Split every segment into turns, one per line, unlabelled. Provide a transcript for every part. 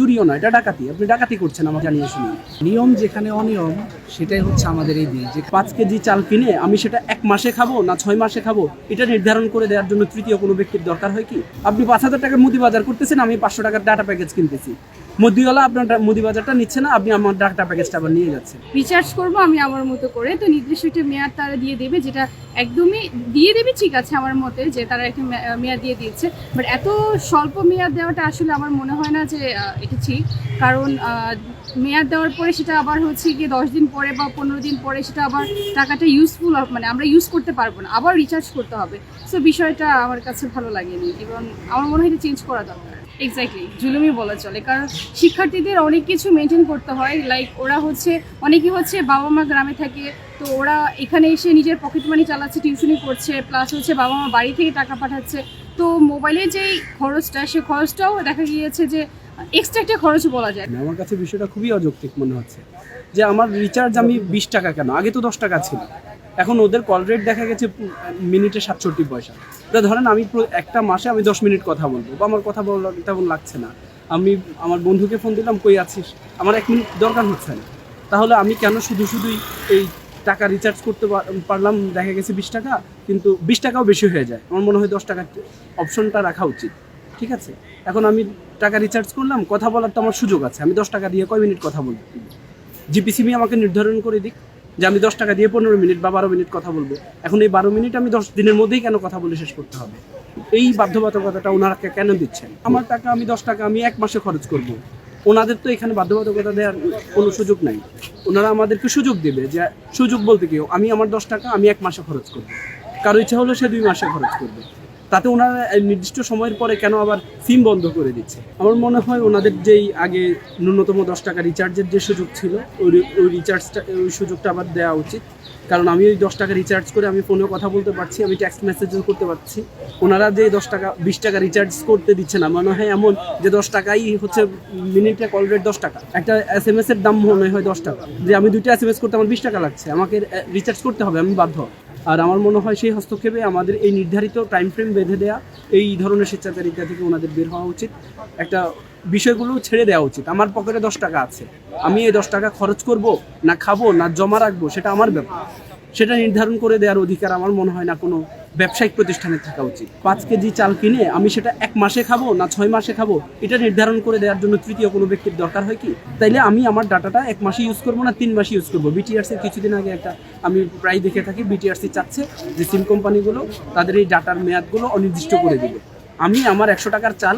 চুরিও না এটা ডাকাতি। আপনি ডাকাতি করছেন আমাকে জানিয়ে শুনি। নিয়ম যেখানে অনিয়ম, সেটাই হচ্ছে আমাদের এই দিন। যে পাঁচ কেজি চাল কিনে আমি সেটা এক মাসে খাব না ছয় মাসে খাব, এটা নির্ধারণ করে দেওয়ার জন্য তৃতীয় কোনো ব্যক্তির দরকার হয় কি? আপনি পাঁচ হাজার টাকার মুদি বাজার করতেছেন, আমি পাঁচশো টাকার ডাটা প্যাকেজ কিনতেছি। মুদিওয়ালা আপনার মুদি বাজারটা নিচ্ছে না, আপনি আমার ডাটা প্যাকেজটা আবার নিয়ে যাচ্ছেন।
রিচার্জ করব আমি আমার মতো করে। তো নির্দিষ্ট একটা মেয়াদ তারা দিয়ে দেবে, যেটা একদমই দিয়ে দেবে ঠিক আছে আমার মতে, যে তারা একটা মেয়াদ দিয়ে দিচ্ছে বাট এত স্বল্প মেয়াদ দেওয়াটা আসলে আমার মনে হয় না যে এটা ঠিক। কারণ মেয়াদ দেওয়ার পরে সেটা আবার হচ্ছে গিয়ে দশ দিন পরে বা পনেরো দিন পরে সেটা আবার টাকাটা ইউজফুল মানে আমরা ইউজ করতে পারব না। আবার রিচার্জ করতে হবে। সো বিষয়টা আমার কাছে ভালো লাগেনি এবং আমার মনে হয় এটা চেঞ্জ করা দরকার। এক্স্যাক্টলি জুলুমি বলা চলে। কারণ শিক্ষার্থীদের অনেক কিছু মেনটেন করতে হয়। লাইক ওরা হচ্ছে অনেকে হচ্ছে বাবা মা গ্রামে থাকে, তো ওরা এখানে এসে নিজের পকেট মানি চালাচ্ছে টিউশনি করছে প্লাস হচ্ছে বাবা মা বাড়ি থেকে টাকা পাঠাচ্ছে। তো মোবাইলে যেই খরচটা, সে খরচটাও দেখা গিয়েছে যে এক্সট্রা একটা খরচ বলা যায়।
আমার কাছে বিষয়টা খুবই অযৌক্তিক মনে হচ্ছে। যে আমার রিচার্জ আমি বিশ টাকা কেন? আগে তো দশ টাকা ছিল। এখন ওদের কল রেট দেখা গেছে মিনিটে সাতষট্টি পয়সা। তা ধরেন আমি একটা মাসে আমি দশ মিনিট কথা বলব, বা আমার কথা বলা তেমন লাগছে না। আমি, আমার বন্ধুকে ফোন দিলাম, কই আছিস? আমার এক মিনিট দরকার হচ্ছে না। তাহলে আমি কেন শুধু শুধুই এই টাকা রিচার্জ করতে পার- পারলাম, দেখা গেছে বিশ টাকা, কিন্তু বিশ টাকাও বেশি হয়ে যায়। আমার মনে হয় দশ টাকার অপশনটা রাখা উচিত। ঠিক আছে? এখন আমি টাকা রিচার্জ করলাম, কথা বলার তো আমার সুযোগ আছে। আমি দশ টাকা দিয়ে কয় মিনিট কথা বলব? জিপিসিবি আমাকে নির্ধারণ করে দিক। যে আমি দশ টাকা দিয়ে পনেরো মিনিট বা বারো মিনিট কথা বলব। এখন এই বারো মিনিট আমি দশ দিনের মধ্যেই কেন কথা বলে শেষ করতে হবে? এই বাধ্যবাধকতাটা ওনারাকে কেন দিচ্ছেন? আমার টাকা আমি দশ টাকা আমি এক মাসে খরচ করব। ওনাদের তো এখানে বাধ্যবাধকতা দেওয়ার কোনো সুযোগ নাই। ওনারা আমাদেরকে সুযোগ দেবে যে, সুযোগ বলতে কি, আমি আমার দশ টাকা আমি এক মাসে খরচ করব। কারও ইচ্ছা হলো সে দুই মাসে খরচ করবে। তাতে ওনারা নির্দিষ্ট সময়ের পরে কেন আবার সিম বন্ধ করে দিচ্ছে? আমার মনে হয় ওনাদের যেই আগে ন্যূনতম দশ টাকা রিচার্জের যে সুযোগ ছিল, ওই ওই রিচার্জটা ওই সুযোগটা আবার দেওয়া উচিত। কারণ আমি ওই দশ টাকা রিচার্জ করে আমি ফোনেও কথা বলতে পারছি, আমি টেক্সট মেসেজও করতে পারছি। ওনারা যে দশ টাকা, বিশ টাকা রিচার্জ করতে দিচ্ছে না, মনে হয় এমন যে দশ টাকাই হচ্ছে মিনিটে কল রেট দশ টাকা। একটা এস এম এস এর দাম মনে হয় দশ টাকা। যে আমি দুইটা এস এম এস করতে আমার বিশ টাকা লাগছে, আমাকে রিচার্জ করতে হবে, আমি বাধ্য আর আমার মনে হয় সেই হস্তক্ষেপে আমাদের এই নির্ধারিত টাইম ফ্রেম বেঁধে দেওয়া এই ধরনের স্বেচ্ছাচারিতা থেকে ওনাদের বের হওয়া উচিত। একটা বিষয়গুলো ছেড়ে দেওয়া উচিত। আমার পকেটে দশ টাকা আছে। আমি এই দশ টাকা খরচ করব, না খাব, না জমা রাখব, সেটা আমার ব্যাপার। সেটা নির্ধারণ করে দেওয়ার অধিকার আমার মনে হয় না কোনো ব্যবসায়িক প্রতিষ্ঠানে থাকা উচিত। পাঁচ কেজি চাল কিনে আমি সেটা এক মাসে খাব না ছয় মাসে খাব, এটা নির্ধারণ করে দেওয়ার জন্য তৃতীয় কোনো ব্যক্তির দরকার হয় কি? তাইলে আমি আমার ডাটাটা এক মাসে ইউজ করব না তিন মাসে ইউজ করব? বিটিআরসি কিছুদিন আগে একটা আমি প্রায় দেখে থাকি বিটিআরসি চাচ্ছে যে সিম কোম্পানিগুলো তাদের এই ডাটার মেয়াদগুলো অনির্দিষ্ট করে দিবে। আমি আমার একশো টাকার চাল,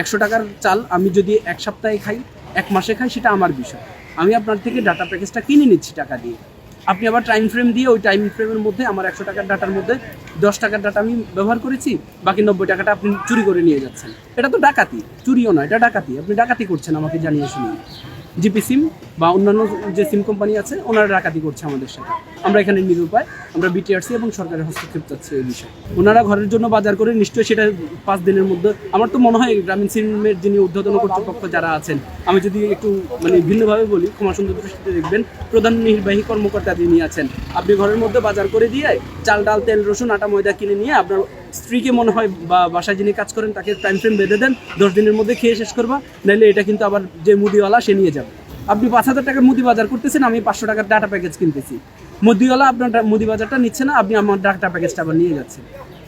একশো টাকার চাল আমি যদি এক সপ্তাহে খাই, এক মাসে খাই, সেটা আমার বিষয়। আমি আপনার থেকে ডাটা প্যাকেজটা কিনে নিচ্ছি টাকা দিয়ে। আপনি আবার টাইম ফ্রেম দিয়ে ওই টাইম ফ্রেমের মধ্যে আমার একশো টাকার ডাটার মধ্যে দশ টাকার ডাটা আমি ব্যবহার করেছি, বাকি নব্বই টাকাটা আপনি চুরি করে নিয়ে যাচ্ছেন। এটা তো ডাকাতি, চুরিও না এটা ডাকাতি। আপনি ডাকাতি করছেন আমাকে জানিয়ে শুনিয়ে। জিপি সিম বা অন্যান্য যে সিম কোম্পানি আছে, ওনারা ডাকাতি করছে আমাদের সাথে। আমরা এখানে নিরুপায়, আমরা বিটিআরসি এবং সরকারের হস্তক্ষেপ চাচ্ছি এই বিষয়ে। ওনারা ঘরের জন্য বাজার করে নিশ্চয়ই সেটা পাঁচ দিনের মধ্যে, আমার তো মনে হয় গ্রামীণ সিমের যিনি ঊর্ধ্বতন কর্তৃপক্ষ যারা আছেন, আমি যদি একটু মানে ভিন্নভাবে বলি ক্ষমা সুন্দর দৃষ্টিতে দেখবেন, প্রধান নির্বাহী কর্মকর্তা যিনি আছেন। আপনি ঘরের মধ্যে বাজার করে দিয়ে চাল, ডাল, তেল, রসুন, আটা, ময়দা কিনে নিয়ে আপনার স্ত্রীকে মনে হয় বা বাসায় যিনি কাজ করেন তাকে টাইম ফ্রেম বেঁধে দেন, দশ দিনের মধ্যে খেয়ে শেষ করবা নাহলে এটা কিন্তু আবার যে মুদিওয়ালা সে নিয়ে যাবে। আপনি পাঁচ হাজার টাকার মুদি বাজার করতেছেন, আমি পাঁচশো টাকার ডাটা প্যাকেজ কিনতেছি। মুদিওয়ালা আপনার মুদি বাজারটা নিচ্ছে না, আপনি আমার ডাটা প্যাকেজটা আবার নিয়ে যাচ্ছেন।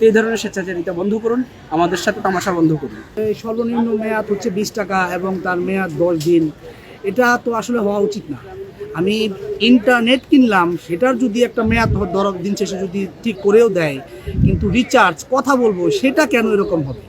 এই ধরনের স্বেচ্ছাচারিতা বন্ধ করুন, আমাদের সাথে তামাশা বন্ধ করুন।
সর্বনিম্ন মেয়াদ হচ্ছে বিশ টাকা এবং তার মেয়াদ দশ দিন। এটা তো আসলে হওয়া উচিত না। আমি ইন্টারনেট কিনলাম, সেটার যদি একটা মেয়াদ ধর দিন শেষে যদি ঠিক করেও দেয়, কিন্তু রিচার্জ কথা বলব, সেটা কেন এরকম হবে?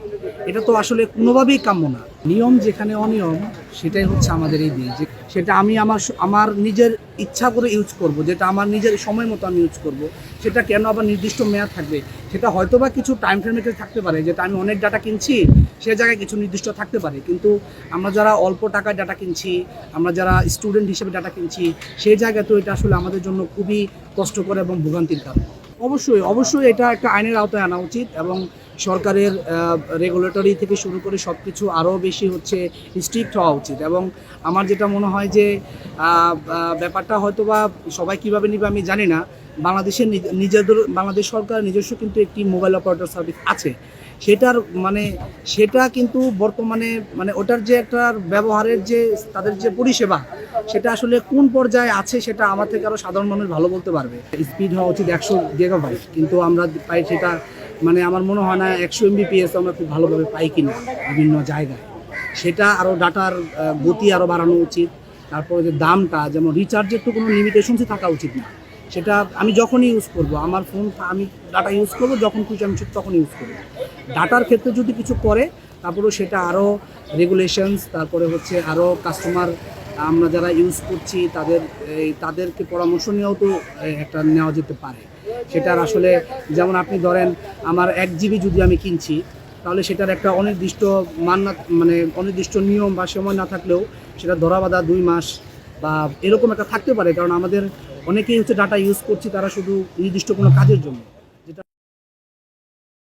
এটা তো আসলে কোনোভাবেই কাম্য না। নিয়ম যেখানে অনিয়ম, সেটাই হচ্ছে আমাদের এই দিন। যে, সেটা আমি আমার আমার নিজের ইচ্ছা করে ইউজ করব, যেটা আমার নিজের সময় মতো আমি ইউজ করব, সেটা কেন আবার নির্দিষ্ট মেয়াদ থাকবে? সেটা হয়তোবা কিছু টাইম ফ্রেমে থাকতে পারে, যেটা আমি অনেক ডাটা কিনছি সে জায়গায় কিছু নির্দিষ্ট থাকতে পারে। কিন্তু আমরা যারা অল্প টাকায় ডাটা কিনছি, আমরা যারা স্টুডেন্ট হিসেবে ডাটা কিনছি, সেই জায়গায় তো এটা আসলে আমাদের জন্য খুবই কষ্টকর এবং ভোগান্তির কারণ। অবশ্যই অবশ্যই এটা একটা আইনের আওতায় আনা উচিত এবং সরকারের রেগুলেটরি থেকে শুরু করে সব কিছু আরও বেশি হচ্ছে স্ট্রিক্ট হওয়া উচিত এবং আমার যেটা মনে হয় যে ব্যাপারটা হয়তো বা সবাই কীভাবে নিবে আমি জানি না। বাংলাদেশের নিজেদের, বাংলাদেশ সরকার নিজস্ব কিন্তু একটি মোবাইল অপারেটর সার্ভিস আছে। সেটার মানে সেটা কিন্তু বর্তমানে মানে ওটার যে একটা ব্যবহারের যে তাদের যে পরিষেবা, সেটা আসলে কোন পর্যায়ে আছে সেটা আমার থেকে আরও সাধারণ মানুষ ভালো বলতে পারবে। স্পিড হওয়া উচিত একশো গিগাবাইট কিন্তু আমরা পাই সেটা মানে আমার মনে হয় না একশো এমবিপিএস আমরা খুব ভালোভাবে পাই কিনা বিভিন্ন জায়গায়। সেটা আরও ডাটার গতি আরও বাড়ানো উচিত, তারপরে যে দামটা, যেমন রিচার্জের তো কোনো লিমিটেশনসই থাকা উচিত না। সেটা আমি যখনই ইউজ করব, আমার ফোন আমি ডাটা ইউজ করব, যখন খুশি আমি তখন ইউজ করব। ডাটার ক্ষেত্রে যদি কিছু করে, তারপরেও সেটা আরও রেগুলেশনস তারপরে হচ্ছে আরও কাস্টমার আমরা যারা ইউজ করছি, তাদের, এই তাদেরকে পরামর্শ নিয়েও তো একটা নেওয়া যেতে পারে। সেটার আসলে, যেমন আপনি ধরেন, আমার এক জিবি যদি আমি কিনছি, তাহলে সেটার একটা অনির্দিষ্ট মান না মানে অনির্দিষ্ট নিয়ম বা সময় না থাকলেও, সেটা ধরা বাঁধা দুই মাস বা এরকম একটা থাকতে পারে। কারণ আমাদের অনেকেই হচ্ছে ডাটা ইউজ করছি, তারা শুধু নির্দিষ্ট কোনো কাজের জন্য।